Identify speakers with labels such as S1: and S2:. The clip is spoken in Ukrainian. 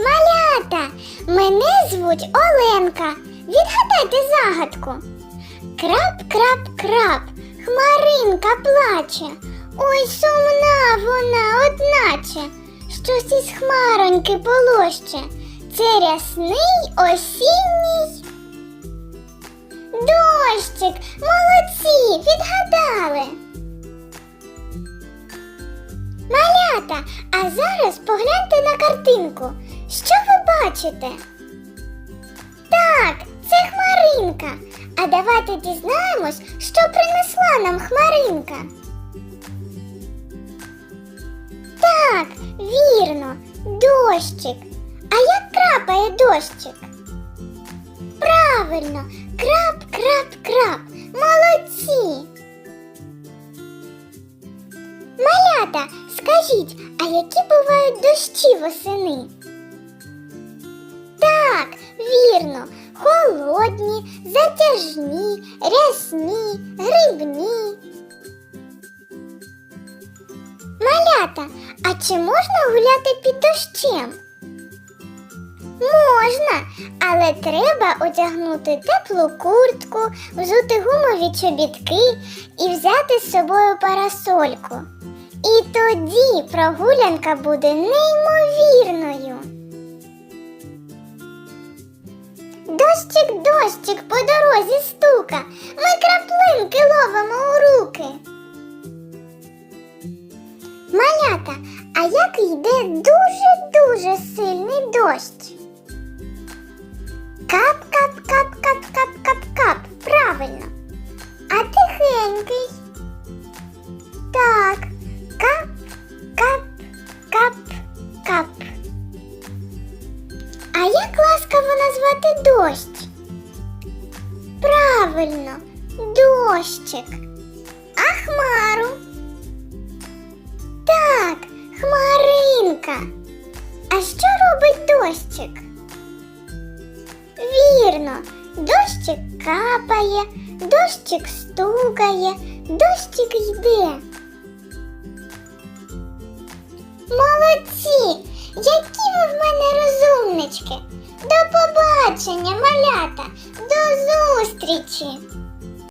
S1: малята! Мене звуть Оленка. Відгадайте загадку. Крап, крап, крап, хмаринка плаче. Ой, сумна вона, одначе, щось із хмароньки полоще. Це рясний осінній. Дощик, молодці, відгадали. Малята, а зараз погляньте на картинку. Що ви бачите? Так, це хмаринка. А давайте дізнаємось, що принесла нам хмаринка. Так, вірно, дощик. А як крапає дощик? Правильно, крап, крап, крап. Молодці. Малята, скажіть, а які бувають дощі восени? Вірно, холодні, затяжні, рясні, грибні. Малята, а чи можна гуляти під дощем? Можна, але треба одягнути теплу куртку, взути гумові чобітки і взяти з собою парасольку. І тоді прогулянка буде неймовірною. Дощик, дощик по дорозі стука, ми краплинки ловимо у руки. Малята, а як йде дуже-дуже сильний дощ? Кап, ласкаво назвати дощ? Правильно, дощик. А хмару? Так, хмаринка. А що робить дощик? Вірно, дощик капає, дощик стукає, дощик йде. Молодці! Які розумнички! До побачення, малята! До зустрічі!